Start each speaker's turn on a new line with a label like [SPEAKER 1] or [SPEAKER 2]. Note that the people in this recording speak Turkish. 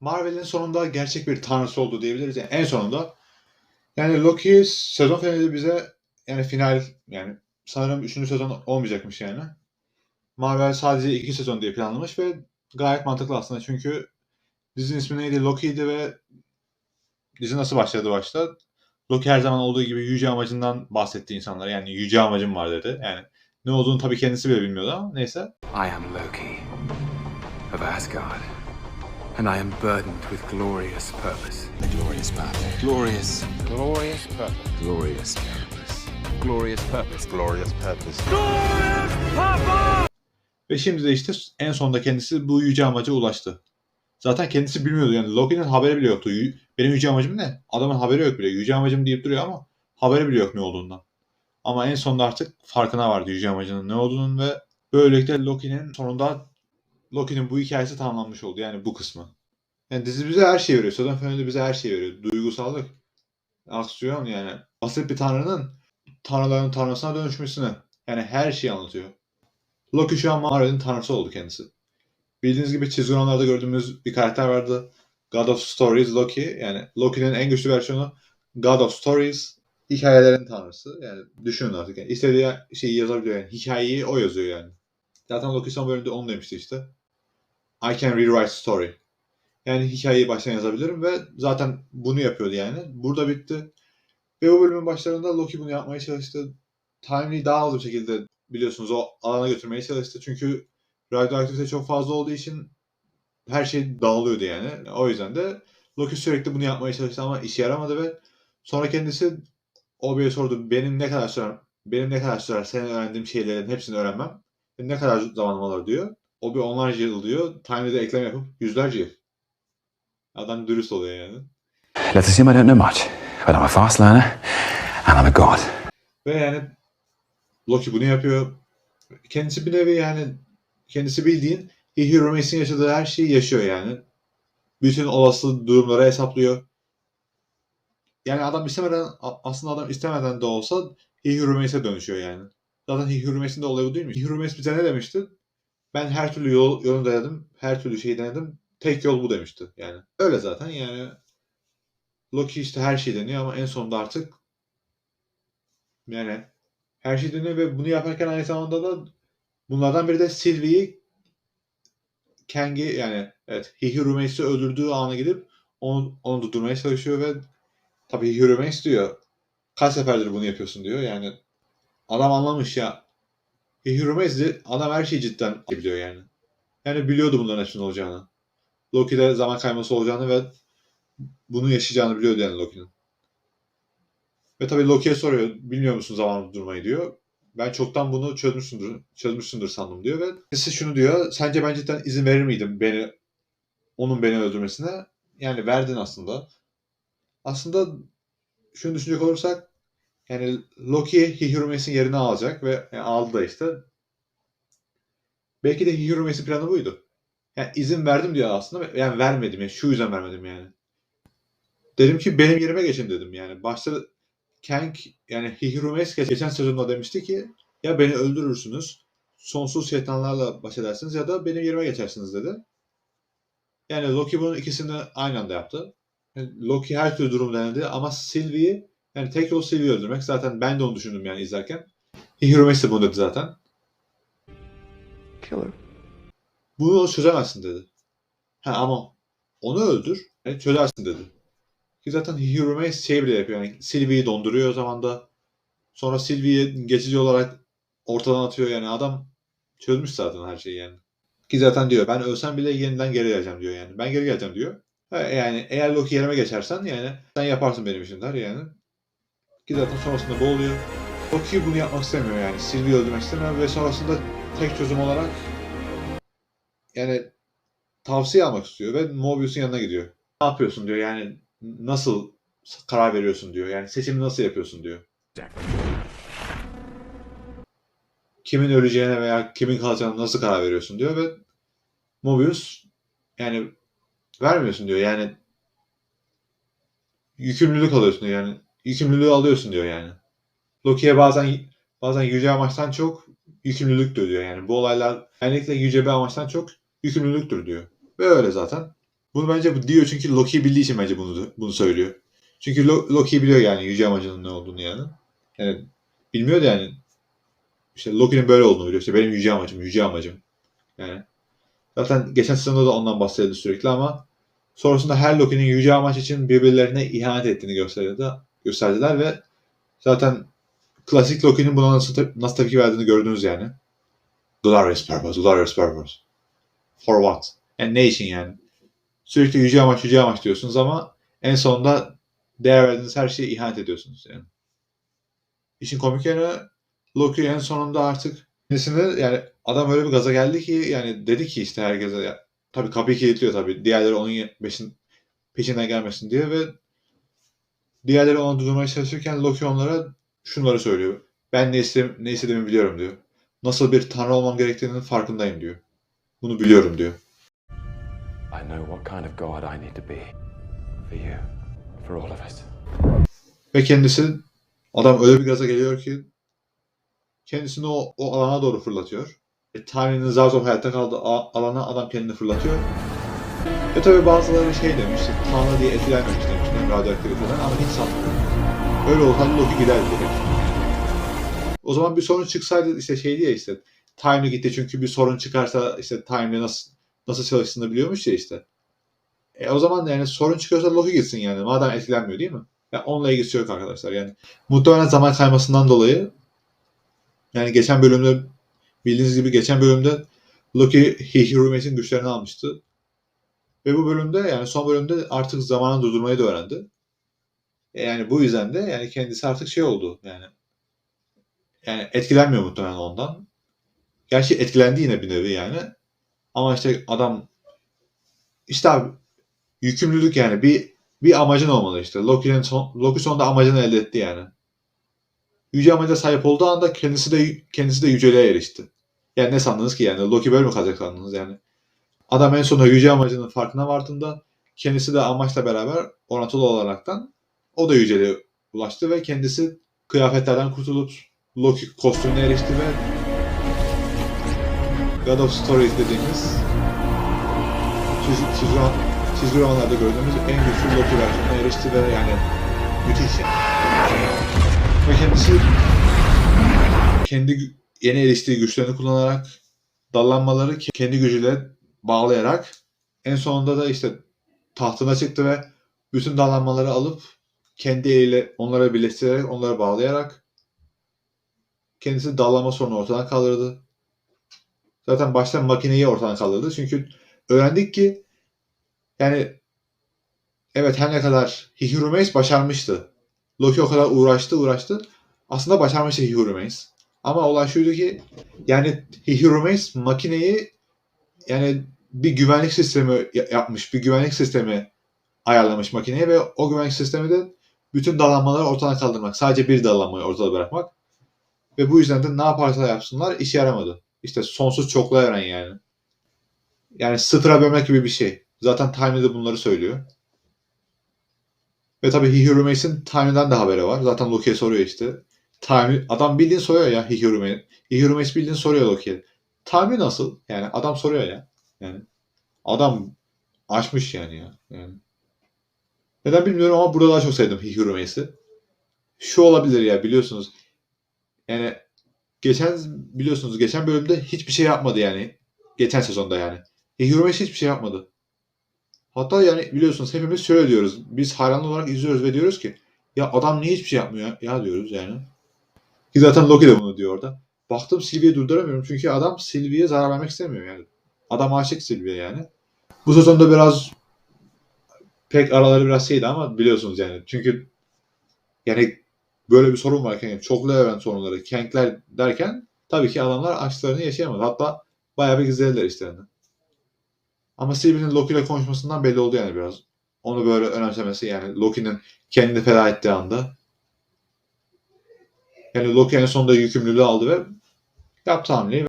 [SPEAKER 1] Marvel'in sonunda gerçek bir tanrısı oldu diyebiliriz. Yani en sonunda. Yani Loki sezon finali bize yani final yani sanırım 3. sezon olmayacakmış yani. Marvel sadece 2 sezon diye planlamış ve gayet mantıklı aslında çünkü dizinin ismi neydi? Loki'ydi ve dizi nasıl başladı başta? Loki her zaman olduğu gibi yüce amacından bahsetti insanlara. Yani yüce amacım var dedi. Yani ne olduğunu tabii kendisi bile bilmiyordu ama neyse.
[SPEAKER 2] I am Loki of Asgard, and I am burdened with glorious purpose.
[SPEAKER 3] Glorious purpose. Glorious.
[SPEAKER 2] Glorious purpose.
[SPEAKER 3] Glorious purpose.
[SPEAKER 2] Glorious purpose.
[SPEAKER 3] Glorious purpose.
[SPEAKER 1] Ve şimdi de işte en sonunda kendisi bu yüce amaca ulaştı. Zaten kendisi bilmiyordu yani Loki'nin haberi bile yoktu. Benim yüce amacım ne? Adamın haberi yok bile. Yüce amacım deyip duruyor ama haberi bile yok ne olduğundan. Ama en sonunda artık farkına vardı yüce amacının ne olduğunun ve böylelikle Loki'nin sonunda Loki'nin bu hikayesi tamamlanmış oldu. Yani bu kısmı. Yani dizi bize her şeyi veriyor. Sezon finali bize her şeyi veriyor. Duygusallık, aksiyon yani. Basit bir tanrının tanrıların tanrısına dönüşmesini. Yani her şeyi anlatıyor. Loki şu an Marvel'in tanrısı oldu kendisi. Bildiğiniz gibi çizgi romanlarda gördüğümüz bir karakter vardı. God of Stories Loki. Yani Loki'nin en güçlü versiyonu God of Stories. Hikayelerin tanrısı. Yani düşünün artık. Yani istediği şeyi yazabiliyor yani. Hikayeyi o yazıyor yani. Zaten Loki son bölümde onu demişti işte. I can rewrite story. Yani hikayeyi baştan yazabilirim ve zaten bunu yapıyordu yani. Burada bitti. Ve bu bölümün başlarında Loki bunu yapmaya çalıştı. Timely daha hızlı bir şekilde biliyorsunuz o alana götürmeye çalıştı. Çünkü radyoaktivite çok fazla olduğu için her şey dağılıyordu yani. O yüzden de Loki sürekli bunu yapmaya çalıştı ama işe yaramadı ve sonra kendisi Obi'ye sordu. Benim ne kadar sürer, benim ne kadar sürer senin öğrendiğim şeylerin hepsini öğrenmem. Ne kadar zamanım alır diyor. Obi onlarca yıl diyor. Time'de ekleme yapıp yüzlerce yıl. Adam dürüst oluyor yani.
[SPEAKER 2] Let's assume I don't know much, but I'm a fast learner, and I'm a god.
[SPEAKER 1] Ve yani Loki bunu yapıyor. Kendisi bir nevi yani kendisi bildiğin Hero Mace'in yaşadığı her şeyi yaşıyor yani. Bütün olası durumları hesaplıyor. Yani adam istemeden aslında adam istemeden de olsa Hero Mace'e dönüşüyor yani. Zaten Hero Mace'in de olayı bu değil mi? Hero Mace bize ne demişti? Ben her türlü yol, yolunu denedim. Her türlü şeyi denedim. Tek yol bu demişti yani. Öyle zaten yani. Loki işte her şeyi deniyor ama en sonunda artık yani her şey dönüyor ve bunu yaparken aynı zamanda da bunlardan biri de Sylvie'yi Kang'i yani evet Hihirumeis'i öldürdüğü ana gidip onu, onu durdurmaya çalışıyor ve tabii Hihirumeis diyor kaç seferdir bunu yapıyorsun diyor yani adam anlamış ya Hihirumeis de adam her şeyi cidden biliyor yani. Yani biliyordu bunların hepsinin olacağını. Loki'de zaman kayması olacağını ve bunu yaşayacağını biliyordu yani Loki'nin. Ve tabii Loki'ye soruyor, bilmiyor musun zaman durmayı diyor. Ben çoktan bunu çözmüşsündür, çözmüşsündür sandım diyor ve birisi şunu diyor, sence ben cidden izin verir miydim beni, onun beni öldürmesine? Yani verdin aslında. Aslında şunu düşünecek olursak, yani Loki Hihirumeis'in yerini alacak ve yani aldı da işte. Belki de Hihirumeis'in planı buydu. Yani izin verdim diyor aslında, yani vermedim yani şu yüzden vermedim yani. Dedim ki benim yerime geçin dedim yani. Başta Kang yani Hihirumes geçen sezonda demişti ki ya beni öldürürsünüz sonsuz şeytanlarla baş edersiniz ya da benim yerime geçersiniz dedi. Yani Loki bunun ikisini aynı anda yaptı. Loki her türlü durum denedi ama Sylvie'yi yani tek yol Sylvie'yi öldürmek. Zaten ben de onu düşündüm yani izlerken. Hihirumes de bunu dedi zaten.
[SPEAKER 2] Kill her.
[SPEAKER 1] Bunu çözemezsin dedi. Ha ama onu öldür, yani çözersin dedi. Ki zaten Hirumes şey bile yapıyor yani Sylvie'yi donduruyor o zaman da. Sonra Sylvie'yi geçici olarak ortadan atıyor yani adam çözmüş zaten her şeyi yani. Ki zaten diyor ben ölsem bile yeniden geri geleceğim diyor yani. Ben geri geleceğim diyor. Ha, yani eğer Loki yerime geçersen yani sen yaparsın benim için der yani. Ki zaten sonrasında boğuluyor. Loki bunu yapmak istemiyor yani. Sylvie'yi öldürmek istemiyor ve sonrasında tek çözüm olarak yani tavsiye almak istiyor ve Mobius'un yanına gidiyor. Ne yapıyorsun diyor yani nasıl karar veriyorsun diyor. Yani seçimi nasıl yapıyorsun diyor. Kimin öleceğine veya kimin kalacağına nasıl karar veriyorsun diyor ve Mobius yani vermiyorsun diyor. Yani yükümlülük alıyorsun diyor yani. Yükümlülüğü alıyorsun diyor yani. Loki'ye bazen bazen yüce amaçtan çok yükümlülüktür diyor yani. Bu olaylar genellikle yüce bir amaçtan çok yükümlülüktür diyor. Ve öyle zaten. Bunu bence diyor çünkü Loki bildiği için bence bunu bunu söylüyor. Çünkü Lo- Loki biliyor yani yüce amacının ne olduğunu yani. Yani bilmiyor da yani işte Loki'nin böyle olduğunu biliyor. İşte benim yüce amacım, yüce amacım. Yani zaten geçen sezonda da ondan bahsedildi sürekli ama sonrasında her Loki'nin yüce amaç için birbirlerine ihanet ettiğini gösterdi, gösterdiler ve zaten klasik Loki'nin buna nasıl, nasıl tepki verdiğini gördünüz yani. Glorious purpose, glorious purpose. For what? Yani ne için yani? Sürekli yüce amaç, yüce amaç diyorsunuz ama en sonunda değer verdiğiniz her şeye ihanet ediyorsunuz yani. İşin komik yanı Loki en sonunda artık kendisini yani adam öyle bir gaza geldi ki yani dedi ki işte herkese ya, tabii kapıyı kilitliyor tabii. Diğerleri onun peşin, peşinden gelmesin diye ve diğerleri onu durdurmaya çalışırken Loki onlara şunları söylüyor. Ben ne, istem ne istediğimi biliyorum diyor. Nasıl bir tanrı olmam gerektiğinin farkındayım diyor. Bunu biliyorum diyor.
[SPEAKER 2] I know what kind of god I need to be. For you. For all of us.
[SPEAKER 1] Ve kendisi adam öyle bir gaza geliyor ki kendisini o, o alana doğru fırlatıyor. E, Tanrı'nın zar zor hayatta kaldığı alana adam kendini fırlatıyor. Ve tabi bazıları şey demiş, Tanrı diye etkilenmemiş demişler radyoaktiviteden ama hiç sanmıyorum. Öyle olsaydı Loki giderdi direkt. O zaman bir sorun çıksaydı işte şey diye işte Time gitti çünkü bir sorun çıkarsa işte Time'le nasıl nasıl çalıştığını biliyormuş ya işte. E o zaman yani sorun çıkıyorsa Loki gitsin yani madem etkilenmiyor değil mi? Ya onunla ilgisi yok arkadaşlar. Yani muhtemelen zaman kaymasından dolayı yani geçen bölümde bildiğiniz gibi geçen bölümde Loki Hirume'sin güçlerini almıştı. Ve bu bölümde yani son bölümde artık zamanı durdurmayı da öğrendi. E yani bu yüzden de yani kendisi artık şey oldu yani yani etkilenmiyor muhtemelen ondan. Gerçi etkilendi yine bir nevi yani. Ama işte adam işte abi yükümlülük yani bir bir amacın olmalı işte. Loki'nin son, Loki sonunda amacını elde etti yani. Yüce amaca sahip olduğu anda kendisi de kendisi de yüceliğe erişti. Yani ne sandınız ki yani Loki böyle mi kalacak sandınız yani? Adam en sonunda yüce amacının farkına vardığında kendisi de amaçla beraber orantılı olaraktan o da yüceliğe ulaştı ve kendisi kıyafetlerden kurtulup Loki kostümüne erişti ve God of Stories dediğimiz çizgi, çizgi, roman- çizgi romanlarda gördüğümüz en güçlü Loki versiyonuna erişti ve yani müthiş. Ve kendisi kendi yeni eriştiği güçlerini kullanarak dallanmaları ke- kendi gücüyle bağlayarak en sonunda da işte tahtına çıktı ve bütün dallanmaları alıp kendi eliyle onlara birleştirerek onları bağlayarak kendisi dallanma sorunu ortadan kaldırdı. Zaten baştan makineyi ortadan kaldırdı. Çünkü öğrendik ki yani evet her ne kadar Hihirumeis başarmıştı. Loki o kadar uğraştı uğraştı. Aslında başarmıştı Hihirumeis. Ama olay şuydu ki yani Hihirumeis makineyi yani bir güvenlik sistemi ya- yapmış. Bir güvenlik sistemi ayarlamış makineye ve o güvenlik sistemi de bütün dallanmaları ortadan kaldırmak. Sadece bir dallanmayı ortada bırakmak. Ve bu yüzden de ne yaparsa yapsınlar işe yaramadı. İşte sonsuz çoklu evren yani. Yani sıfıra bölmek gibi bir şey. Zaten Time'de de bunları söylüyor. Ve tabii Hihirumeis'in Time'den de haberi var. Zaten Loki'ye soruyor işte. Time, adam bildiğin soruyor ya Hihirume. Hihirumeis bildiğin soruyor Loki'ye. Time nasıl? Yani adam soruyor ya. Yani adam açmış yani ya. Yani. Neden bilmiyorum ama burada daha çok sevdim Hihirumeis'i. Şu olabilir ya biliyorsunuz. Yani geçen biliyorsunuz geçen bölümde hiçbir şey yapmadı yani. Geçen sezonda yani. Hihirumeis hiçbir şey yapmadı. Hatta yani biliyorsunuz hepimiz şöyle diyoruz. Biz hayranlı olarak izliyoruz ve diyoruz ki ya adam niye hiçbir şey yapmıyor ya, ya diyoruz yani. Ki zaten Loki de bunu diyor orada. Baktım Sylvie'yi durduramıyorum çünkü adam Sylvie'ye zarar vermek istemiyor yani. Adam aşık Sylvie'ye yani. Bu sezonda biraz pek araları biraz şeydi ama biliyorsunuz yani. Çünkü yani böyle bir sorun varken yani çoklu evren sorunları, kenkler derken tabii ki adamlar aşklarını yaşayamadı. Hatta bayağı bir gizlediler işlerini. Ama Sylvie'nin Loki ile konuşmasından belli oldu yani biraz. Onu böyle önemsemesi yani Loki'nin kendini feda ettiği anda. Yani Loki en sonunda yükümlülüğü aldı ve yaptı hamleyi